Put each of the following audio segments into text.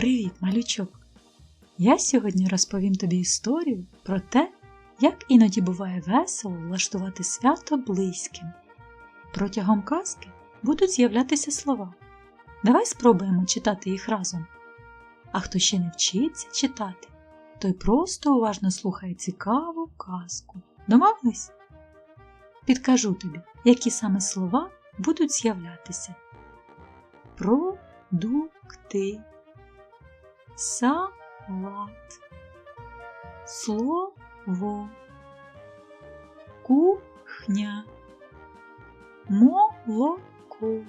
Привіт, малючок! Я сьогодні розповім тобі історію про те, як іноді буває весело влаштувати свято близьким. Протягом казки будуть з'являтися слова. Давай спробуємо читати їх разом. А хто ще не вчиться читати, той просто уважно слухає цікаву казку. Домовились? Підкажу тобі, які саме слова будуть з'являтися. Продукти салат, слово, кухня, молоко,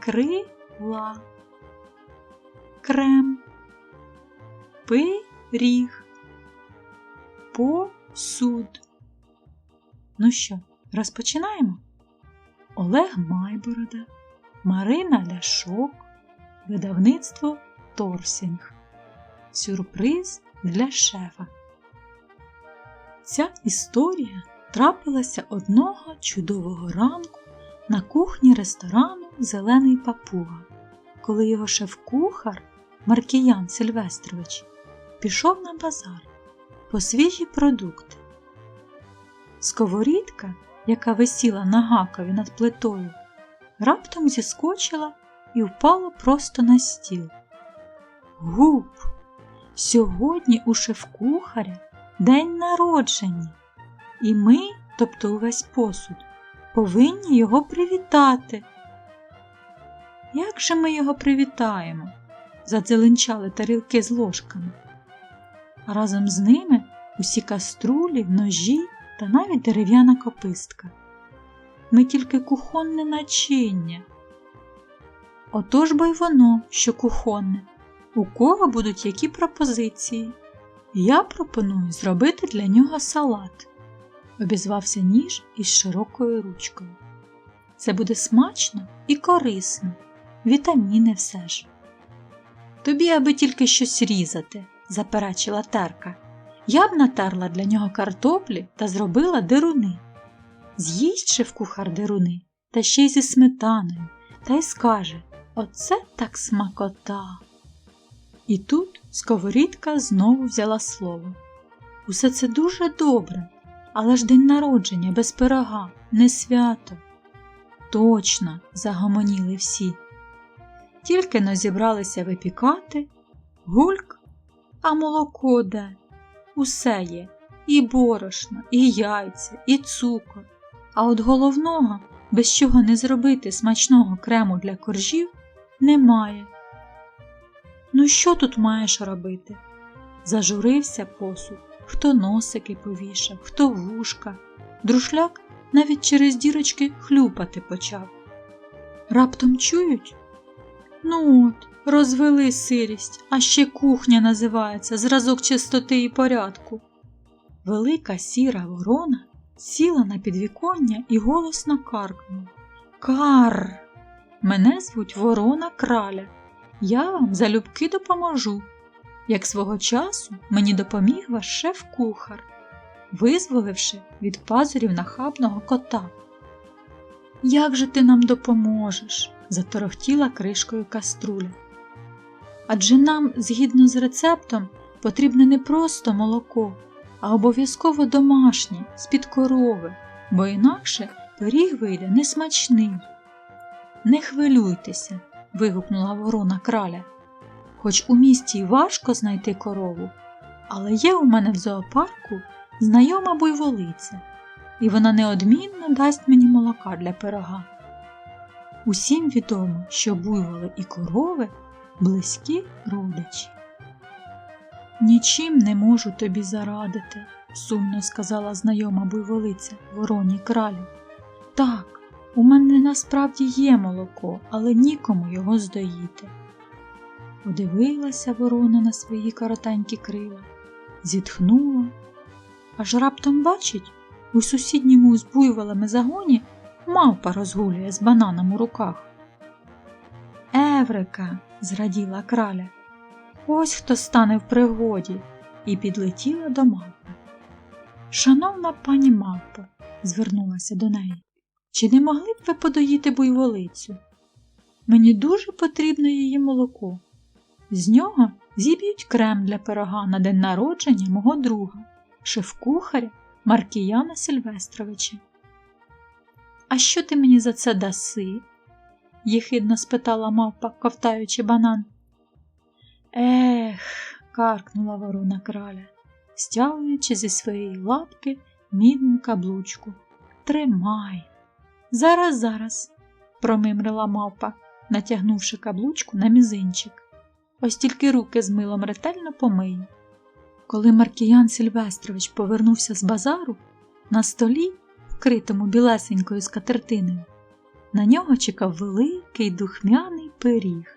крила, крем, пиріг, посуд. Ну що, розпочинаємо? Олег Майборода, Марина Ляшок, видавництво Торсінг. Сюрприз для шефа. Ця історія трапилася одного чудового ранку на кухні ресторану Зелений Папуга, коли його шеф-кухар Маркіян Сильвестрович пішов на базар по свіжі продукти. Сковорідка, яка висіла на гакові над плитою, раптом зіскочила і впала просто на стіл. Гуп! Сьогодні у шеф-кухаря день народження, і ми, тобто увесь посуд, повинні його привітати. Як же ми його привітаємо? задзеленчали тарілки з ложками. А разом з ними усі каструлі, ножі та навіть дерев'яна копистка. Ми тільки кухонне начиння. Отож бо й воно, що кухонне. У кого будуть які пропозиції? Я пропоную зробити для нього салат, обізвався ніж із широкою ручкою. Це буде смачно і корисно, вітаміни все ж. Тобі аби тільки щось різати, заперечила терка. Я б натерла для нього картоплі та зробила дируни. З'їсть шеф-кухар дируни, та ще й зі сметаною, та й скаже Оце так смакота. І тут сковорідка знову взяла слово. Усе це дуже добре, але ж день народження без пирога, не свято. Точно, загомоніли всі. Тільки но зібралися випікати, гульк, а молоко де? Усе є і борошно, і яйця, і цукор. А от головного, без чого не зробити смачного крему для коржів, немає. Ну, що тут маєш робити? Зажурився посуд, хто носики повішав, хто вушка. Друшляк навіть через дірочки хлюпати почав. Раптом чують? Ну от, розвели сирість, а ще кухня називається зразок чистоти і порядку. Велика сіра ворона сіла на підвіконня і голосно каркнула. Кар! Мене звуть Ворона Краля. Я вам залюбки допоможу. Як свого часу мені допоміг ваш шеф-кухар, визволивши від пазурів нахабного кота. Як же ти нам допоможеш? заторохтіла кришкою каструля. Адже нам, згідно з рецептом, потрібне не просто молоко, а обов'язково домашнє, з-під корови, бо інакше пиріг вийде несмачний. Не хвилюйтеся, вигукнула ворона краля. Хоч у місті й важко знайти корову, але є у мене в зоопарку знайома буйволиця, і вона неодмінно дасть мені молока для пирога. Усім відомо, що буйволи і корови близькі родичі. Нічим не можу тобі зарадити, сумно сказала знайома буйволиця вороній кралю. Так, у мене насправді є молоко, але нікому його здоїти. Подивилася ворона на свої коротенькі крила, зітхнула, аж раптом бачить, у сусідньому з буйволами загоні мавпа розгулює з бананом у руках. Еврика, зраділа краля, ось хто стане в пригоді, і підлетіла до мавпи. Шановна пані мавпа, звернулася до неї, чи не могли б ви подоїти буйволицю? Мені дуже потрібно її молоко, З нього зіб'ють крем для пирога на день народження мого друга, шеф-кухаря Маркіяна Сильвестровича. А що ти мені за це даси? їхидно спитала мавпа, ковтаючи банан. Ех, каркнула ворона краля, стягуючи зі своєї лапки мідну каблучку. Тримай. Зараз, зараз, промимрила мавпа, натягнувши каблучку на мізинчик. Ось тільки руки з милом ретельно помию. Коли Маркіян Сильвестрович повернувся з базару, на столі, вкритому білесенькою скатертиною, на нього чекав великий духмяний пиріг.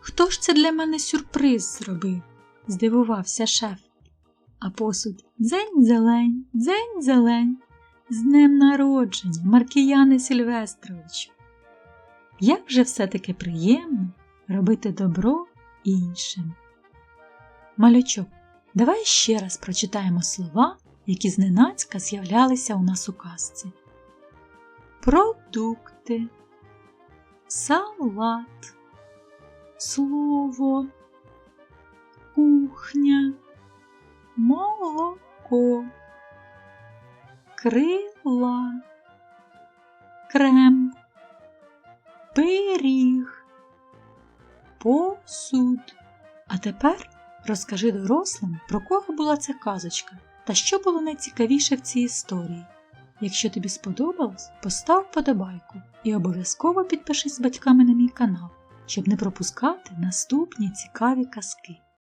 Хто ж це для мене сюрприз зробив? здивувався шеф. А посуд дзень зелень, дзень зелень, з днем народження, Маркіяне Сильвестровичу. Як же все-таки приємно робити добро іншим. Малючок, давай ще раз прочитаємо слова, які зненацька з'являлися у нас у казці. Продукти, салат, слово, кухня, молоко, крила, крем, пиріг, посуд. А тепер розкажи дорослим, про кого була ця казочка та що було найцікавіше в цій історії. Якщо тобі сподобалось, постав подобайку і обов'язково підпишись з батьками на мій канал, щоб не пропускати наступні цікаві казки.